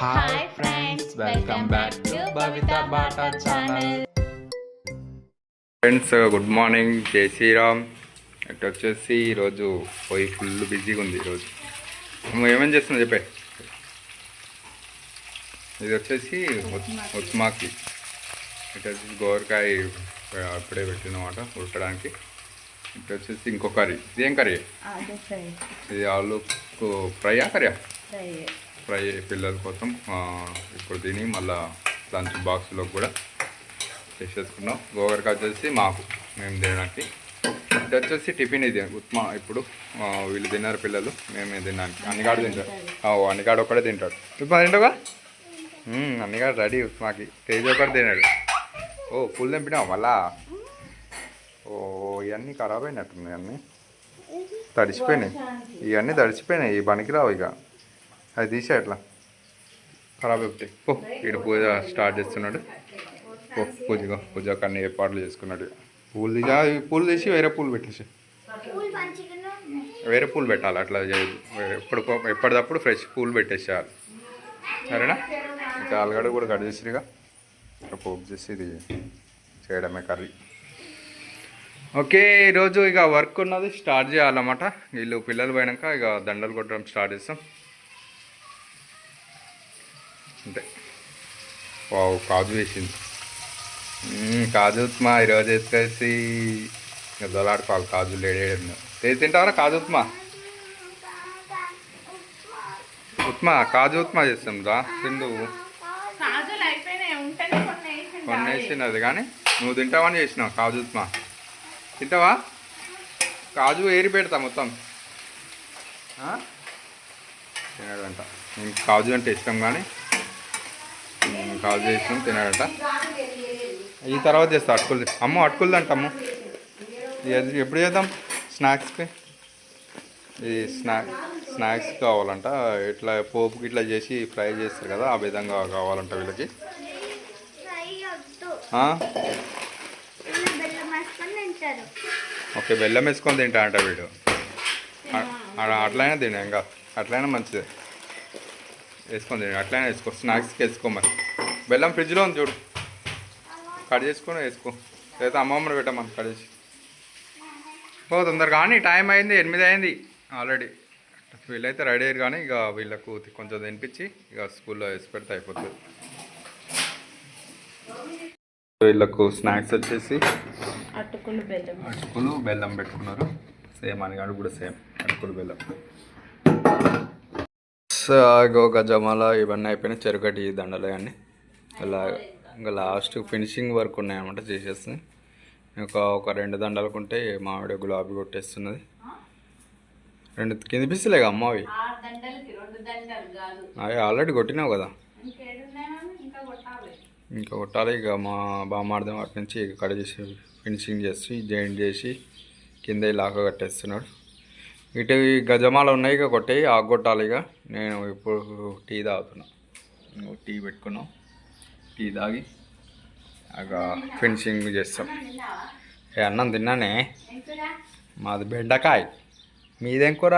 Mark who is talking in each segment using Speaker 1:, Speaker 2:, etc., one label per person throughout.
Speaker 1: Hi friends welcome back to Bhavita Bata channel
Speaker 2: friends good morning Jai Shriram ఇటు వచ్చేసి ఈరోజు పోయి full బిజీగా ఉంది ఈరోజు. నువ్వు ఏమేం చేస్తున్నావు? చెప్పే. ఇది వచ్చేసి ఉత్- ఉత్మాకి ఇటు వచ్చేసి గోరకాయ అప్పుడే పెట్టినమాట ఉడకడానికి. ఇటు వచ్చేసి ఇంకో కర్రీ. ఇది ఏం కర్రీ? ఇది ఆలు ఫ్రైయా కర్రీయా?
Speaker 1: ఫ్రై
Speaker 2: పిల్లల కోసం ఇప్పుడు తిని మళ్ళా లంచ్ బాక్స్లో కూడా చేసేసుకున్నాం. గోగరకాయ వచ్చేసి మాకు మేము తినడానికి. ఇది వచ్చేసి టిఫిన్ ఇది ఉప్మా ఇప్పుడు వీళ్ళు తిన్నారు పిల్లలు మేము తినడానికి. అన్నిగాడు తింటాడు ఓ అన్నిగాడు ఒక్కడే తింటాడు ఉప్మా తింటావా? అన్నిగాడు రెడీ ఉప్మాకి. తేజ్ ఒకటి తినాడు ఓ పూలు తెంపినావు మళ్ళా? ఓ ఇవన్నీ ఖరాబ్ అయినట్టున్నాయి అన్నీ. తడిచిపోయినాయి ఇవన్నీ తడిచిపోయినాయి ఈ పనికిరావు ఇక. అది తీసే అట్లా. ఖరాబ్ అయిపోతాయి పో ఇక్కడ పూజ స్టార్ట్ చేస్తున్నాడు. పో పూజగా పూజ కన్నీ ఏర్పాట్లు చేసుకున్నాడు. పూలు తీసి పూలు తీసి వేరే పూలు పెట్టేసి వేరే పూలు పెట్టాలి అట్లా ఎప్పుడు ఎప్పటిదప్పుడు ఫ్రెష్ పూలు పెట్టేసేయాలి. సరేనా? ఇంకా ఆలుగడ్డ కూడా కట్ చేసిరిగా ఇంకా పోపు చేసి ఇది చేయడమే కర్రీ. ఓకే ఈరోజు ఇక వర్క్ ఉన్నది స్టార్ట్ చేయాలన్నమాట. వీళ్ళు పిల్లలు పోయినాక ఇక దండలు కొట్టడం స్టార్ట్ చేస్తాం. అంతే వావ్ కాజు వేసింది. కాజు ఉప్మా ఈరోజు ఇక దొలాడుకోవాలి కాజు లేడేడు తింటావరా కాజు ఉప్మా? ఉప్మా కాజు ఉప్మా చేస్తాం రా తిండు.
Speaker 1: కొన్ని
Speaker 2: వేసినది కానీ నువ్వు తింటావని చేసినావు కాజు ఉప్మా. తింటావా? కాజు ఏరి పెడతా మొత్తం? తినడంట నేను కాజు అంటే ఇష్టం కానీ కాల్ కాజు తినాడట తినడంట ఈ తర్వాత చేస్తా అటుకులు అమ్మ అటుకులు అంటమ్ము ఎప్పుడు చేద్దాం? స్నాక్స్కి ఇది స్నాక్ స్నాక్స్ కావాలంట. ఇట్లా పోపుకి ఇట్లా చేసి ఫ్రై చేస్తారు కదా ఆ విధంగా కావాలంట వీళ్ళకి. ఓకే బెల్లం వేసుకొని తింటా అంట వీడు అట్లయినా తినే ఇంకా అట్లయినా మంచిదే. వేసుకొని తినే అట్లయినా వేసుకో స్నాక్స్కి వేసుకోమని బెల్లం ఫ్రిడ్జ్లో ఉంది చూడు. కట్ చేసుకొని వేసుకో. లేదా అమ్మమ్మని పెట్టమని కట్ చేసి. ఓ తొందరగా కానీ టైం అయింది ఎనిమిది అయింది. ఆల్రెడీ వీళ్ళైతే రెడీ అయ్యారు కానీ ఇక వీళ్ళకు కొంచెం తినిపించి ఇక స్కూల్లో వేసి పెడితే అయిపోతుంది. వీళ్ళకు స్నాక్స్ వచ్చేసి
Speaker 1: అటుకులు బెల్లం.
Speaker 2: అటుకులు బెల్లం పెట్టుకున్నారు. సేమ్ అనిగాడు కూడా సేమ్. అటుకులు బెల్లం. సో గజమాల ఇవన్నీ అయిపోయినాయి. చెరుకటి దండలు అన్నీ ఇలా ఇంకా లాస్ట్ ఫినిషింగ్ వర్క్ ఉన్నాయన్నమాట చేసేస్తుంది ఒక ఒక రెండు దండలకు ఉంటే మామిడి గులాబీ కొట్టేస్తున్నది. రెండు కింది పిస్తులేగా
Speaker 1: రెండు దండలు కాదు.
Speaker 2: అవి ఆల్రెడీ కొట్టినావు కదా?
Speaker 1: ఇంకా కొట్టాలి.
Speaker 2: ఇంకా ఇక మా బామ్మార్థం వాటి నుంచి ఇక కట్ చేసి ఫినిషింగ్ చేసి జాయింట్ చేసి కింద ఇలాగా కట్టేస్తున్నాడు. ఇటు గజమాల ఉన్నాయి ఇక కొట్టేయి ఆకు కొట్టాలి ఇక. నేను ఇప్పుడు టీ తాగుతున్నా. ఇంకో టీ పెట్టుకున్నాం. టీ తాగి ఫినిషింగ్ చేస్తాం. ఏ అన్నం తిన్నానే? మాది బెండకాయ. మీదేం కూర?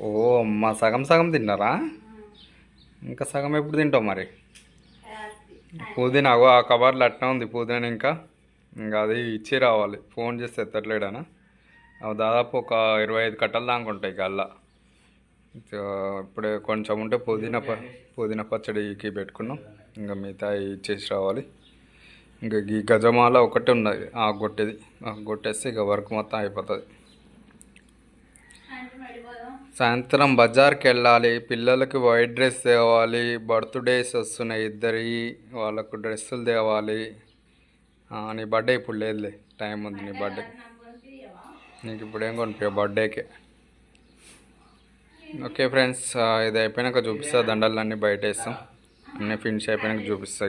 Speaker 2: ఓ అమ్మ సగం సగం తిన్నారా? ఇంకా సగం ఎప్పుడు తింటావు మరి? పుదీనా అగో ఆ కవర్లో అట్లా ఉంది పుదీనా ఇంకా. ఇంకా అది ఇచ్చి రావాలి. ఫోన్ చేస్తే ఎత్తట్లేడనా? దాదాపు ఒక ఇరవై ఐదు కట్టలు దాకా ఉంటాయి గల్లా. ఇప్పుడే కొంచెం ఉంటే పుదీనా ప పుదీనా పచ్చడికి పెట్టుకున్నాం. ఇంకా మిగతా ఇచ్చేసి రావాలి. ఇంకా ఈ గజమాల ఒకటి ఉన్నది ఆ కొట్టేది ఆ కొట్టేస్తే ఇక వర్క్ మొత్తం అయిపోతుంది. సాయంత్రం బజార్కి వెళ్ళాలి. పిల్లలకి వైట్ డ్రెస్ తేవాలి. బర్త్డేస్ వస్తున్నాయి ఇద్దరి వాళ్ళకు డ్రెస్సులు తేవాలి. నీ బర్త్డే ఇప్పుడు లేదులే. టైం ఉంది నీ బర్త్డే. నీకు ఇప్పుడు ఏం కొనిపి బర్త్డేకే. ఓకే ఫ్రెండ్స్ ఇది అయిపోయినాక చూపిస్తా దండలు అన్నీ బయట వేస్తాం అన్నీ ఫినిష్ అయిపోయినాక చూపిస్తా